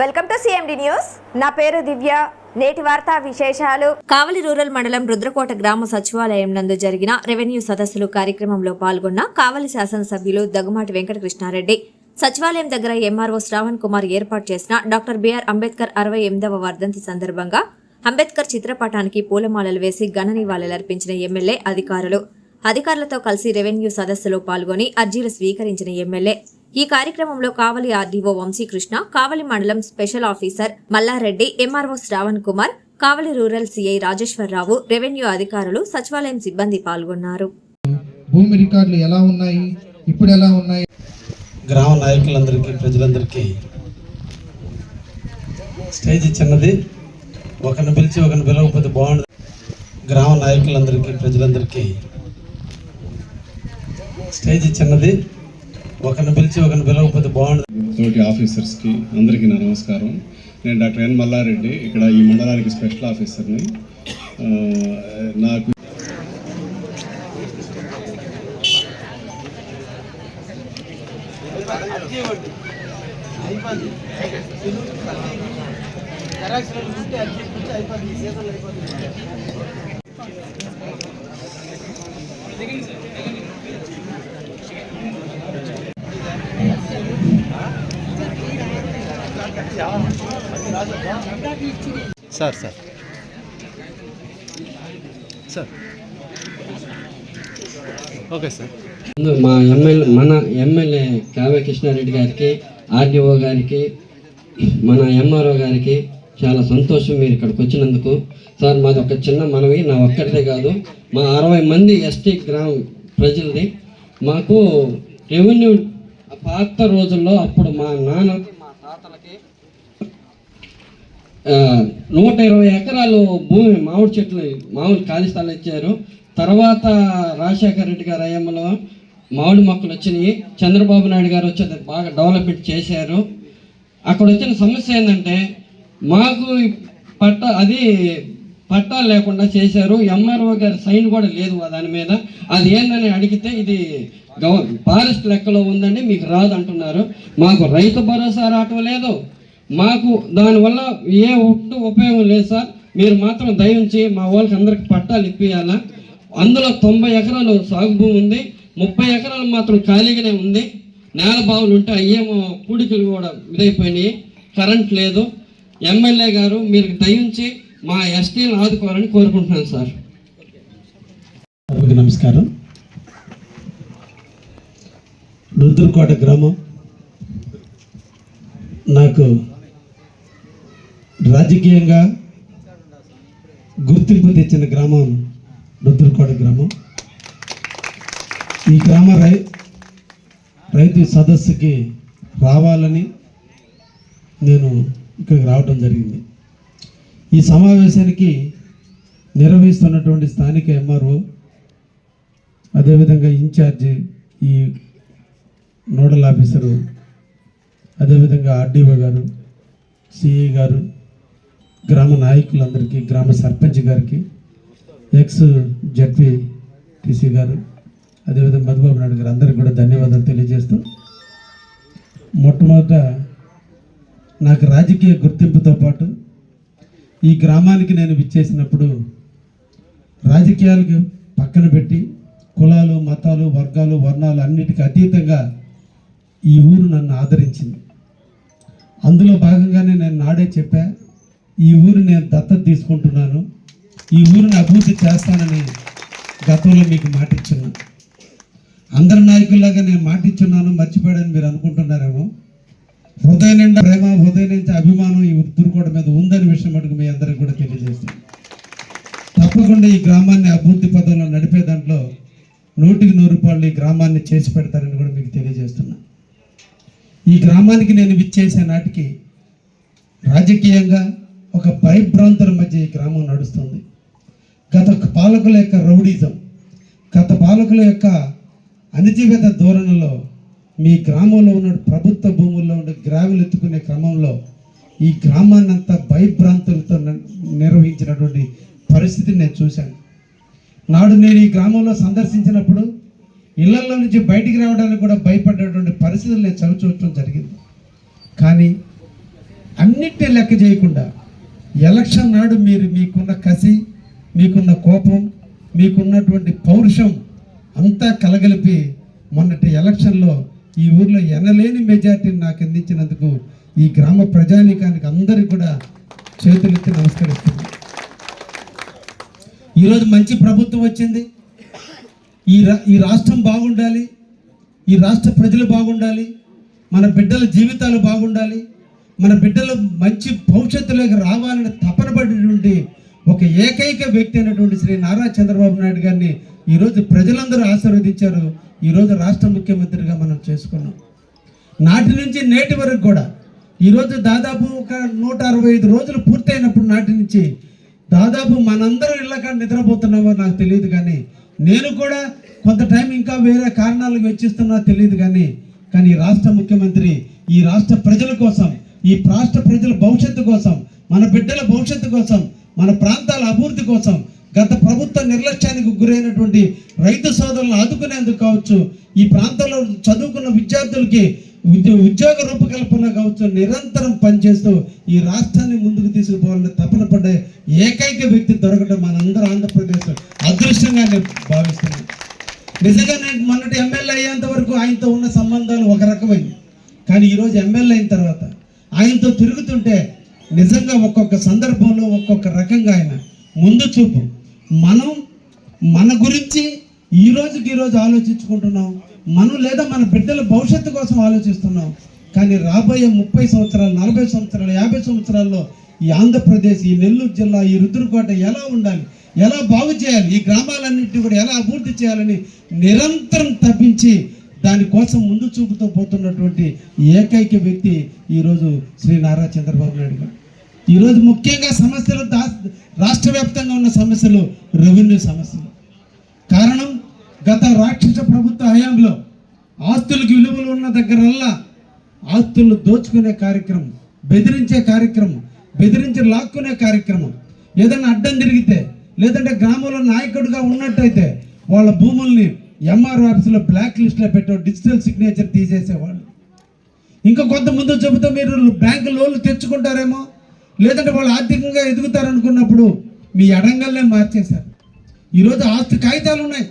Welcome to CMD news నా పేరు దివ్య. నేటి వార్తా విశేషాలు. కావలి రూరల్ మండలం రుద్రకోట గ్రామ సచివాలయం నందు జరిగిన రెవెన్యూ సదస్సులు కార్యక్రమంలో పాల్గొన్న కావలి శాసనసభ్యులు దగ్గుమాటి వెంకటకృష్ణారెడ్డి. సచివాలయం దగ్గర ఎంఆర్ఓ శ్రావణ్ కుమార్ ఏర్పాటు చేసిన డాక్టర్ బిఆర్ అంబేద్కర్ అరవై ఎనిమిదవ వర్ధంతి సందర్భంగా అంబేద్కర్ చిత్రపటానికి పూలమాలలు వేసి ఘన నివాళులర్పించిన ఎమ్మెల్యే అధికారులు. అధికారులతో కలిసి రెవెన్యూ సదస్సులో పాల్గొని అర్జీలు స్వీకరించిన ఎమ్మెల్యే ఈ కార్యక్రమంలో కావలి ఆర్డీఓ వంశీకృష్ణ కావలి మండలం special officer Mallareddy MRO Sravan Kumar Kavali rural CI Rajeswararao revenue అధికారులు సచివాలయం సిబ్బంది పాల్గొన్నారు. భూమి రికార్డులు ఎలా ఉన్నాయి? ఇప్పుడు ఎలా ఉన్నాయి? గ్రామ నాయకులందరికీ ప్రజలందరికీ స్టేజ్ చిన్నది ఒకరిని పిలిచి ఒకరిని పిలవకపోతే బాగుండదు గ్రామ నాయకులందరికీ ప్రజలందరికీ స్టేజ్ చిన్నది ఒకరిని పిలిచి ఒకరిని పిలవకపోతే బాగుంటుంది తోటి ఆఫీసర్స్కి అందరికీ నా నమస్కారం. నేను డాక్టర్ ఎన్ మల్లారెడ్డి ఇక్కడ ఈ మండలానికి స్పెషల్ ఆఫీసర్ని. నాకు నాకు sir sir. Sir. Okay sir. మా ఎమ్మెల్యే మన ఎమ్మెల్యే కావ్య కృష్ణారెడ్డి గారికి ఆర్డీఓ గారికి మన ఎంఆర్ఓ గారికి చాలా సంతోషం మీరు ఇక్కడికి వచ్చినందుకు. సార్ మాది ఒక చిన్న మనవి నా ఒక్కరిదే కాదు. మా అరవై మంది ఎస్టీ గ్రామ ప్రజలది. మాకు రెవెన్యూ పాత రోజుల్లో అప్పుడు మా నాన్న నూట ఇరవై ఎకరాలు భూమి మామిడి చెట్లు మామిడి ఖాళీ స్థలాలు ఇచ్చారు. తర్వాత రాజశేఖర రెడ్డి గారు అయ్యమ్మలో మామిడి మొక్కలు వచ్చినాయి. చంద్రబాబు నాయుడు గారు వచ్చి బాగా డెవలప్మెంట్ చేశారు. అక్కడ వచ్చిన సమస్య ఏంటంటే మాకు పట్ట అది పట్టాలు లేకుండా చేశారు. ఎంఆర్ఓ గారి సైన్ కూడా లేదు దాని మీద. అది ఏందని అడిగితే ఇది గవ ఫారెస్ట్ లెక్కలో ఉందండి మీకు రాదు అంటున్నారు. మాకు రైతు భరోసా రావటం లేదు. మాకు దానివల్ల ఏ ఒట్టు ఉపయోగం లేదు సార్. మీరు మాత్రం దయించి మా వాళ్ళకి అందరికి పట్టాలు ఇప్పియాలా అందులో తొంభై ఎకరాలు సాగు భూమి ఉంది. ముప్పై ఎకరాలు మాత్రం ఖాళీగానే ఉంది. నేల బావులు ఉంటే అయ్యేమో పూడికలు కూడా ఇదైపోయినాయి. కరెంట్ లేదు. ఎమ్మెల్యే గారు మీరు దయించి మా ఎస్టీని ఆదుకోవాలని కోరుకుంటున్నాను సార్. నమస్కారం. రుద్రకోట గ్రామం నాకు రాజకీయంగా గుర్తింపు తెచ్చిన గ్రామం రుద్రకోడ గ్రామం. ఈ గ్రామ రై రైతు సదస్సుకి రావాలని నేను ఇక్కడికి రావడం జరిగింది. ఈ సమావేశానికి నిర్వహిస్తున్నటువంటి స్థానిక ఎంఆర్ఓ అదేవిధంగా ఇన్ఛార్జి ఈ నోడల్ ఆఫీసరు అదేవిధంగా ఆర్డీఓ గారు సిఈ గారు గ్రామ నాయకులందరికీ గ్రామ సర్పంచ్ గారికి ఎక్స్ జడ్పీ టీసీ గారు అదేవిధంగా మధుబాబు నాయుడు గారు అందరికీ కూడా ధన్యవాదాలు తెలియజేస్తూ మొట్టమొదట నాకు రాజకీయ గుర్తింపుతో పాటు ఈ గ్రామానికి నేను విచ్చేసినప్పుడు రాజకీయాలకు పక్కన పెట్టి కులాలు మతాలు వర్గాలు వర్ణాలు అన్నిటికీ అతీతంగా ఈ ఊరు నన్ను ఆదరించింది. అందులో భాగంగానే నేను నాడే చెప్పా ఈ ఊరు నేను దత్తత తీసుకుంటున్నాను. ఈ ఊరిని అభివృద్ధి చేస్తానని గతంలో మీకు మాటిచ్చున్నాను అందరి నాయకుల్లాగా నేను మాటిచ్చున్నాను మర్చిపోయాడని మీరు అనుకుంటున్నారేమో. హృదయం నిండా ప్రేమ హృదయం నుంచి అభిమానం ఈ దుర్కోట మీద ఉందని విషయం మటుకు మీ అందరికి కూడా తెలియజేస్తాను. తప్పకుండా ఈ గ్రామాన్ని అభివృద్ధి పదంలో నడిపే దాంట్లో నూటికి నూరు రూపాయలు ఈ గ్రామాన్ని చేసి పెడతారని కూడా మీకు తెలియజేస్తున్నా. ఈ గ్రామానికి నేను విచ్చేసే నాటికి రాజకీయంగా ఒక భయభ్రాంతుల మధ్య ఈ గ్రామం నడుస్తుంది. గత పాలకుల యొక్క రౌడీజం గత పాలకుల యొక్క అణిచివేత ధోరణిలో మీ గ్రామంలో ఉన్న ప్రభుత్వ భూముల్లో ఉన్న గ్రావులు ఎత్తుకునే క్రమంలో ఈ గ్రామాన్ని అంతా భయభ్రాంతులతో నిర్వహించినటువంటి పరిస్థితిని నేను చూశాను. నాడు నేను ఈ గ్రామంలో సందర్శించినప్పుడు ఇళ్ళలో నుంచి బయటికి రావడానికి కూడా భయపడేటువంటి పరిస్థితులు నేను చవి చూడటం జరిగింది. కానీ అన్నిటినీ లెక్క చేయకుండా ఎలక్షన్ నాడు మీరు మీకున్న కసి మీకున్న కోపం మీకున్నటువంటి పౌరుషం అంతా కలగలిపి మొన్నటి ఎలక్షన్లో ఈ ఊర్లో ఎనలేని మెజార్టీని నాకు అందించినందుకు ఈ గ్రామ ప్రజానీకానికి అందరికీ కూడా చేతులెత్తి నమస్కరిస్తున్నాను. ఈరోజు మంచి ప్రభుత్వం వచ్చింది. ఈ రా ఈ రాష్ట్రం బాగుండాలి. ఈ రాష్ట్ర ప్రజలు బాగుండాలి. మన బిడ్డల జీవితాలు బాగుండాలి. మన బిడ్డలు మంచి భవిష్యత్తులోకి రావాలని తపన పడినటువంటి ఒక ఏకైక వ్యక్తి అయినటువంటి శ్రీ నారా చంద్రబాబు నాయుడు గారిని ఈరోజు ప్రజలందరూ ఆశీర్వదించారు. ఈరోజు రాష్ట్ర ముఖ్యమంత్రిగా మనం చేసుకున్నాం. నాటి నుంచి నేటి వరకు కూడా ఈరోజు దాదాపు ఒక నూట అరవై ఐదు రోజులు పూర్తయినప్పుడు నాటి నుంచి దాదాపు మనందరం ఇళ్ళకాడ నిద్రపోతున్నామో నాకు తెలియదు కానీ నేను కూడా కొంత టైం ఇంకా వేరే కారణాలకు వెచ్చిస్తున్నా తెలియదు కానీ కానీ ఈ రాష్ట్ర ముఖ్యమంత్రి ఈ రాష్ట్ర ప్రజల కోసం ఈ రాష్ట్ర ప్రజల భవిష్యత్తు కోసం మన బిడ్డల భవిష్యత్తు కోసం మన ప్రాంతాల అభివృద్ధి కోసం గత ప్రభుత్వ నిర్లక్ష్యానికి గురైనటువంటి రైతు సోదరులను ఆదుకునేందుకు కావచ్చు ఈ ప్రాంతంలో చదువుకున్న విద్యార్థులకి ఉద్యో ఉద్యోగ రూపకల్పన కావచ్చు నిరంతరం పనిచేస్తూ ఈ రాష్ట్రాన్ని ముందుకు తీసుకుపోవాలని తపన పడే ఏకైక వ్యక్తి దొరకడం మనందరూ ఆంధ్రప్రదేశ్ అదృష్టంగా నేను భావిస్తున్నాను. నిజంగా నేను మొన్నటి ఎమ్మెల్యే అయ్యేంత వరకు ఆయనతో ఉన్న సంబంధాలు ఒక రకమైనవి. కానీ ఈరోజు ఎమ్మెల్యే అయిన తర్వాత ఆయనతో తిరుగుతుంటే నిజంగా ఒక్కొక్క సందర్భంలో ఒక్కొక్క రకంగా ఆయన ముందు చూపు. మనం మన గురించి ఈ రోజుకి ఈ రోజు ఆలోచించుకుంటున్నాం. మనం లేదా మన బిడ్డల భవిష్యత్తు కోసం ఆలోచిస్తున్నాం. కానీ రాబోయే ముప్పై సంవత్సరాలు నలభై సంవత్సరాలు యాభై సంవత్సరాల్లో ఈ ఆంధ్రప్రదేశ్ ఈ నెల్లూరు జిల్లా ఈ రుద్రకోట ఎలా ఉండాలి? ఎలా బాగు చేయాలి? ఈ గ్రామాలన్నింటినీ కూడా ఎలా అభివృద్ధి చేయాలని నిరంతరం తప్పించి దానికోసం ముందు చూపుతూ పోతున్నటువంటి ఏకైక వ్యక్తి ఈరోజు శ్రీ నారా చంద్రబాబు నాయుడు గారు. ఈరోజు ముఖ్యంగా సమస్యలు దా రాష్ట్ర వ్యాప్తంగా ఉన్న సమస్యలు రెవెన్యూ సమస్యలు. కారణం గత రాక్షస ప్రభుత్వ హయాంలో ఆస్తులకు విలువలు ఉన్న దగ్గరల్లా ఆస్తులు దోచుకునే కార్యక్రమం బెదిరించే కార్యక్రమం బెదిరించి లాక్కునే కార్యక్రమం. ఏదైనా అడ్డం తిరిగితే లేదంటే గ్రామంలో నాయకుడిగా ఉన్నట్టయితే వాళ్ళ భూముల్ని ఎంఆర్ ఆఫీసులో బ్లాక్ లిస్ట్లో పెట్టే డిజిటల్ సిగ్నేచర్ తీసేసేవాళ్ళు. ఇంకా కొంతమంది చెబుతా చెబుతూ మీరు బ్యాంకు లోన్లు తెచ్చుకుంటారేమో లేదంటే వాళ్ళు ఆర్థికంగా ఎదుగుతారనుకున్నప్పుడు మీ అడంగల్నే మార్చేశారు. ఈరోజు ఆస్తి కాగితాలు ఉన్నాయి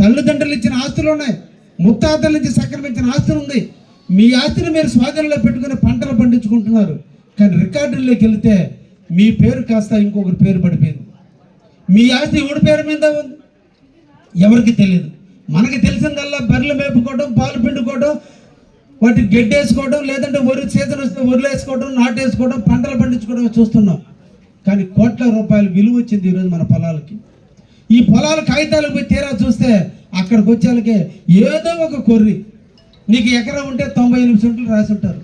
తల్లిదండ్రులు ఇచ్చిన ఆస్తులు ఉన్నాయి ముత్తాతల నుంచి సంక్రమించిన ఆస్తులు ఉంది. మీ ఆస్తిని మీరు స్వాధీనంలో పెట్టుకుని పంటలు పండించుకుంటున్నారు. కానీ రికార్డుల్లోకి వెళితే మీ పేరు కాస్త ఇంకొకరి పేరు పడిపోయింది. మీ ఆస్తి ఎవడి పేరు మీద ఉంది? ఎవరికి తెలియదు. మనకి తెలిసిందల్లా బర్రెలు మేపుకోవడం పాలు పిండుకోవడం వాటి గడ్డేసుకోవడం లేదంటే వరి సీజన్ వస్తే వరిలు వేసుకోవడం నాటేసుకోవడం పంటలు పండించుకోవడం చూస్తున్నాం. కానీ కోట్ల రూపాయలు విలువ వచ్చింది ఈరోజు మన పొలాలకి. ఈ పొలాల కాగితాలకు పోయి తీరా చూస్తే అక్కడికి వచ్చేళ్ళకి ఏదో ఒక కొర్రి. నీకు ఎకరం ఉంటే తొంభై ఎనిమిది సెంట్లు రాసి ఉంటారు.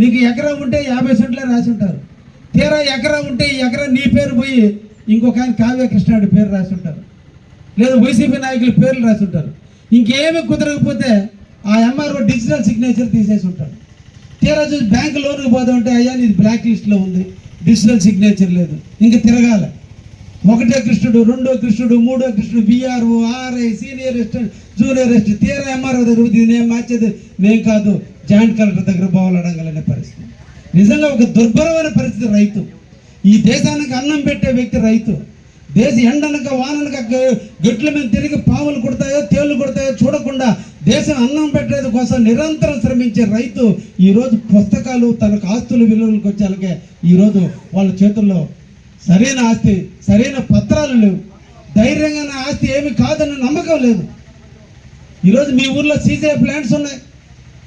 నీకు ఎకరం ఉంటే యాభై సెంట్లే రాసి ఉంటారు. తీరా ఎకరం ఉంటే ఈ ఎకరం నీ పేరు పోయి ఇంకొక ఆయన కావ్య కృష్ణాడి పేరు రాసి ఉంటారు. లేదా వైసీపీ నాయకుల పేర్లు రాసి ఉంటారు. ఇంకేమి కుదరకపోతే ఆ ఎంఆర్ఓ డిజిటల్ సిగ్నేచర్ తీసేసి ఉంటాడు. తీరా చూసి బ్యాంకు లోన్కి పోదామంటే అయ్యా నీది బ్లాక్ లిస్ట్లో ఉంది. డిజిటల్ సిగ్నేచర్ లేదు. ఇంక తిరగాలి. ఒకటే కృష్ణుడు రెండో కృష్ణుడు మూడో కృష్ణుడు BRO RI senior assistant junior assistant తీరా ఎంఆర్ఓ దగ్గర పోతే నేను మార్చేది? నేను కాదు. జాయింట్ కలెక్టర్ దగ్గర పోవాలి అడగాలనే పరిస్థితి. నిజంగా ఒక దుర్భరమైన పరిస్థితి రైతు. ఈ దేశానికి అన్నం పెట్టే వ్యక్తి రైతు. దేశ ఎండనక వాననక గట్ల మీద తిరిగి పాములు కొడతాయో తేళ్ళు కొడతాయో చూడకుండా దేశం అన్నం పెట్టేది కోసం నిరంతరం శ్రమించే రైతు ఈరోజు పుస్తకాలు తనకు ఆస్తులు విలువలకు వచ్చేలాగే ఈరోజు వాళ్ళ చేతుల్లో సరైన ఆస్తి సరైన పత్రాలు లేవు. ధైర్యంగా నా ఆస్తి ఏమి కాదన్న నమ్మకం లేదు. ఈరోజు మీ ఊర్లో సీజే ప్లాంట్స్ ఉన్నాయి.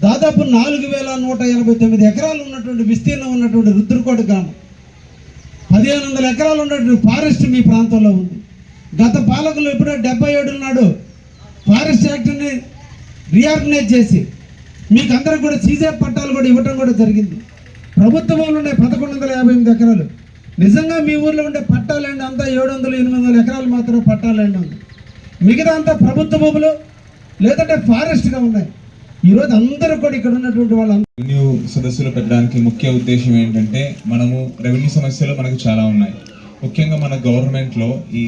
దాదాపు నాలుగు వేల నూట ఎనభై తొమ్మిది ఎకరాలు ఉన్నటువంటి విస్తీర్ణం ఉన్నటువంటి రుద్రకోట గ్రామం. పదిహేను వందల ఎకరాలు ఉన్నటువంటి ఫారెస్ట్ మీ ప్రాంతంలో ఉంది. గత పాలకులు ఎప్పుడో డెబ్బై ఏడు నాడు ఫారెస్ట్ యాక్ట్ని రీఆర్గనైజ్ చేసి మీకు అందరికి కూడా సీజే పట్టాలు కూడా ఇవ్వటం కూడా జరిగింది. ప్రభుత్వ భూములు పదకొండు వందల యాభై ఎనిమిది ఎకరాలు. నిజంగా మీ ఊర్లో ఉండే పట్టాలండి అంతా ఏడు వందలు ఎనిమిది వందల ఎకరాలు మాత్రం పట్టాలండి ఉంది మిగతా అంతా ప్రభుత్వ భూములు లేదంటే ఫారెస్ట్గా ఉన్నాయి. ఈరోజు అందరూ కూడా ఇక్కడ ఉన్నటువంటి వాళ్ళు రెవెన్యూ సదస్సులు పెట్టడానికి ముఖ్య ఉద్దేశం ఏంటంటే మనము రెవెన్యూ సమస్యలు మనకు చాలా ఉన్నాయి. ముఖ్యంగా మన గవర్నమెంట్లో ఈ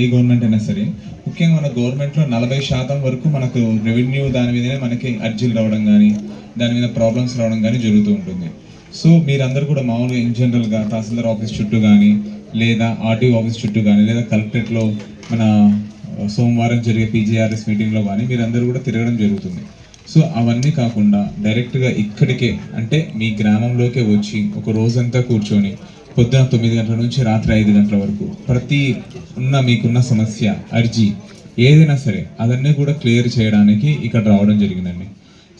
ఏ గవర్నమెంట్ అయినా సరే ముఖ్యంగా మన గవర్నమెంట్లో నలభై శాతం వరకు మనకు రెవెన్యూ దాని మీదనే మనకి అర్జీలు రావడం కానీ దాని మీద ప్రాబ్లమ్స్ రావడం కానీ జరుగుతూ ఉంటుంది. సో మీరందరూ కూడా మామూలుగా ఇన్ జనరల్గా తహసీల్దార్ ఆఫీస్ చుట్టూ కానీ లేదా ఆర్టీఓ ఆఫీస్ చుట్టూ కానీ లేదా కలెక్టరేట్లో మన సోమవారం జరిగే పీజీఆర్ఎస్ మీటింగ్లో కానీ మీరందరూ కూడా తిరగడం జరుగుతుంది. సో అవన్నీ కాకుండా డైరెక్ట్గా ఇక్కడికే అంటే మీ గ్రామంలోకే వచ్చి ఒక రోజంతా కూర్చొని పొద్దున తొమ్మిది గంటల నుంచి రాత్రి ఐదు గంటల వరకు ప్రతి ఉన్న మీకున్న సమస్య అర్జీ ఏదైనా సరే అదన్నీ కూడా క్లియర్ చేయడానికి ఇక్కడ రావడం జరిగిందండి.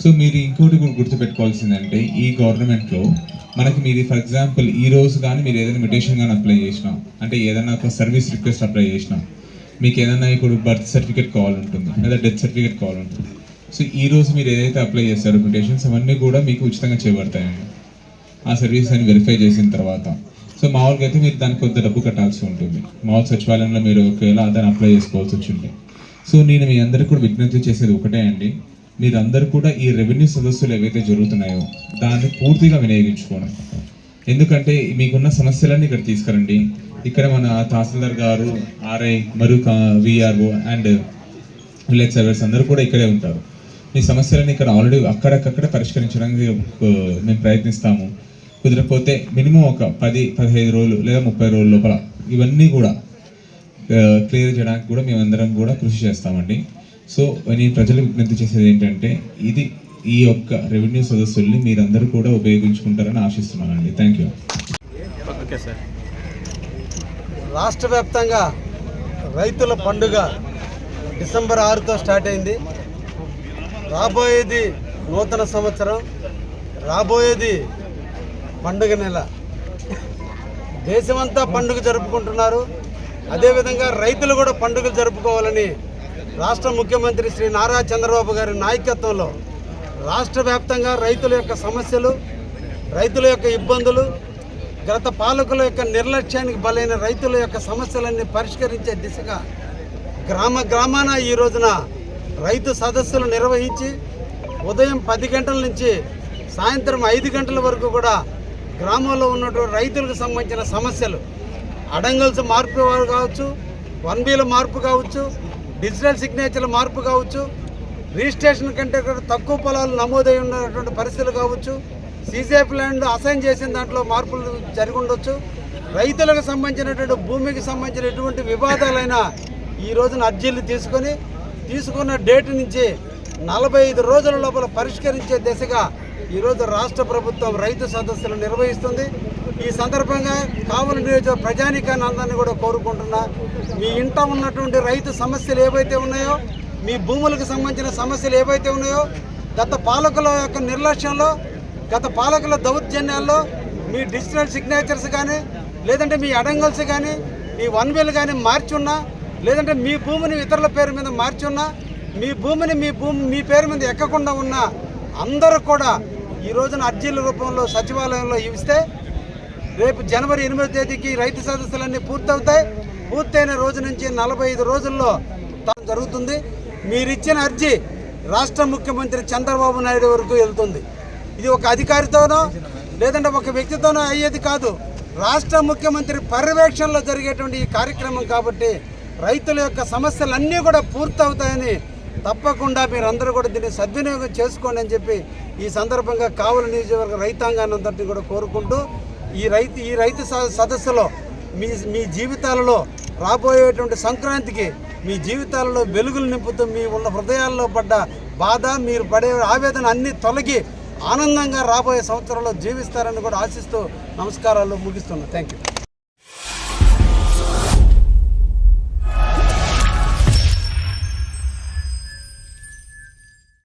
సో మీరు ఇంకోటి కూడా గుర్తుపెట్టుకోవాల్సిందంటే ఈ గవర్నమెంట్లో మనకి మీది ఫర్ ఎగ్జాంపుల్ ఈ రోజు కానీ మీరు ఏదైనా మిటేషన్ కానీ అప్లై చేసినా అంటే ఏదైనా ఒక సర్వీస్ రిక్వెస్ట్ అప్లై చేసినా మీకు ఏదైనా ఇప్పుడు బర్త్ సర్టిఫికేట్ కావాలంటుంది లేదా డెత్ సర్టిఫికేట్ కావాలంటుంది సో ఈ రోజు మీరు ఏదైతే అప్లై చేస్తారో కొటేషన్స్ అవన్నీ కూడా మీకు ఉచితంగా చేయబడతాయండి. ఆ సర్వీస్ అని వెరిఫై చేసిన తర్వాత. సో మామూలుగా అయితే మీరు దానికి కొంత డబ్బు కట్టాల్సి ఉంటుంది. మామూలు సచివాలయంలో మీరు ఒకవేళ దాన్ని అప్లై చేసుకోవాల్సి వచ్చింది సో నేను మీ అందరికి కూడా విజ్ఞప్తి చేసేది ఒకటే అండి. మీరందరూ కూడా ఈ రెవెన్యూ సదస్సులు ఏవైతే జరుగుతున్నాయో దాన్ని పూర్తిగా వినియోగించుకోవడం ఎందుకంటే మీకున్న సమస్యలన్నీ ఇక్కడ తీసుకురండి. ఇక్కడ మన తహసీల్దార్ గారు ఆర్ఐ మరియు విఆర్ఓ అండ్ విలేజ్ సర్వర్స్ అందరూ కూడా ఇక్కడే ఉంటారు. మీ సమస్యలను ఇక్కడ ఆల్రెడీ అక్కడక్కడ పరిష్కరించడానికి మేము ప్రయత్నిస్తాము. కుదరకపోతే మినిమం ఒక పది పదిహేను రోజులు లేదా ముప్పై రోజుల లోపల ఇవన్నీ కూడా క్లియర్ చేయడానికి కూడా మేమందరం కూడా కృషి చేస్తామండి. సో నేను ప్రజలకు విజ్ఞప్తి చేసేది ఏంటంటే ఇది ఈ యొక్క రెవెన్యూ సదస్సుల్ని మీరందరూ కూడా ఉపయోగించుకుంటారని ఆశిస్తున్నానండి. Thank you. రాష్ట్ర వ్యాప్తంగా రైతుల పండుగ డిసెంబర్ ఆరుతో స్టార్ట్ అయింది. రాబోయేది నూతన సంవత్సరం రాబోయేది పండుగ నెల. దేశమంతా పండుగ జరుపుకుంటున్నారు. అదేవిధంగా రైతులు కూడా పండుగలు జరుపుకోవాలని రాష్ట్ర ముఖ్యమంత్రి శ్రీ నారా చంద్రబాబు గారి నాయకత్వంలో రాష్ట్ర వ్యాప్తంగా రైతుల యొక్క సమస్యలు రైతుల యొక్క ఇబ్బందులు గత పాలకుల యొక్క నిర్లక్ష్యానికి బలైన రైతుల యొక్క సమస్యలన్నీ పరిష్కరించే దిశగా గ్రామ గ్రామాన ఈ రోజున రైతు సదస్సులు నిర్వహించి ఉదయం పది గంటల నుంచి సాయంత్రం ఐదు గంటల వరకు కూడా గ్రామంలో ఉన్నటువంటి రైతులకు సంబంధించిన సమస్యలు. అడంగల్స్ మార్పు కావచ్చు వన్ బీల మార్పు కావచ్చు డిజిటల్ సిగ్నేచర్ల మార్పు కావచ్చు రిజిస్ట్రేషన్ కంటే కూడా తక్కువ పొలాలు నమోదై ఉన్నటువంటి పరిస్థితులు కావచ్చు సీజేఎఫ్ ల్యాండ్ అసైన్ చేసిన దాంట్లో మార్పులు జరిగి ఉండొచ్చు. రైతులకు సంబంధించినటువంటి భూమికి సంబంధించిన ఎటువంటి వివాదాలైనా ఈ రోజున అర్జీలు తీసుకొని తీసుకున్న డేట్ నుంచి నలభై ఐదు రోజుల లోపల పరిష్కరించే దిశగా ఈరోజు రాష్ట్ర ప్రభుత్వం రైతు సదస్సులు నిర్వహిస్తుంది. ఈ సందర్భంగా కావలి నియోజక ప్రజానికాన్ని అందరినీ కూడా కోరుకుంటున్నా మీ ఇంట ఉన్నటువంటి రైతు సమస్యలు ఏవైతే ఉన్నాయో మీ భూములకు సంబంధించిన సమస్యలు ఏవైతే ఉన్నాయో గత పాలకుల యొక్క నిర్లక్ష్యంలో గత పాలకుల దౌర్జన్యాల్లో మీ డిజిటల్ సిగ్నేచర్స్ కానీ లేదంటే మీ అడంగల్స్ కానీ మీ వన్ వేలు కానీ మార్చున్నా లేదంటే మీ భూమిని ఇతరుల పేరు మీద మార్చున్నా మీ భూమిని మీ భూమి మీ పేరు మీద ఎక్కకుండా ఉన్న అందరూ కూడా ఈ రోజున అర్జీల రూపంలో సచివాలయంలో ఇస్తే రేపు జనవరి ఎనిమిదో తేదీకి రైతు సదస్సులన్నీ పూర్తవుతాయి. పూర్తయిన రోజు నుంచి నలభై ఐదు రోజుల్లో తాను జరుగుతుంది. మీరిచ్చిన అర్జీ రాష్ట్ర ముఖ్యమంత్రి చంద్రబాబు నాయుడు వరకు వెళ్తుంది. ఇది ఒక అధికారితోనో లేదంటే ఒక వ్యక్తితోనో అయ్యేది కాదు. రాష్ట్ర ముఖ్యమంత్రి పర్యవేక్షణలో జరిగేటువంటి ఈ కార్యక్రమం కాబట్టి రైతుల యొక్క సమస్యలన్నీ కూడా పూర్తవుతాయని తప్పకుండా మీరందరూ కూడా దీన్ని సద్వినియోగం చేసుకోండి అని చెప్పి ఈ సందర్భంగా కావలి నియోజకవర్గ రైతాంగాన్ని అందరినీ కూడా కోరుకుంటూ ఈ రైతు ఈ రైతు స- సదస్సులో మీ మీ జీవితాలలో రాబోయేటువంటి సంక్రాంతికి మీ జీవితాలలో వెలుగులు నింపుతూ మీ ఉన్న హృదయాల్లో పడ్డ బాధ మీరు పడే ఆవేదన అన్నీ తొలగి ఆనందంగా రాబోయే సంవత్సరంలో జీవిస్తారని కూడా ఆశిస్తూ నమస్కారాలు ముగిస్తున్నాను. Thank you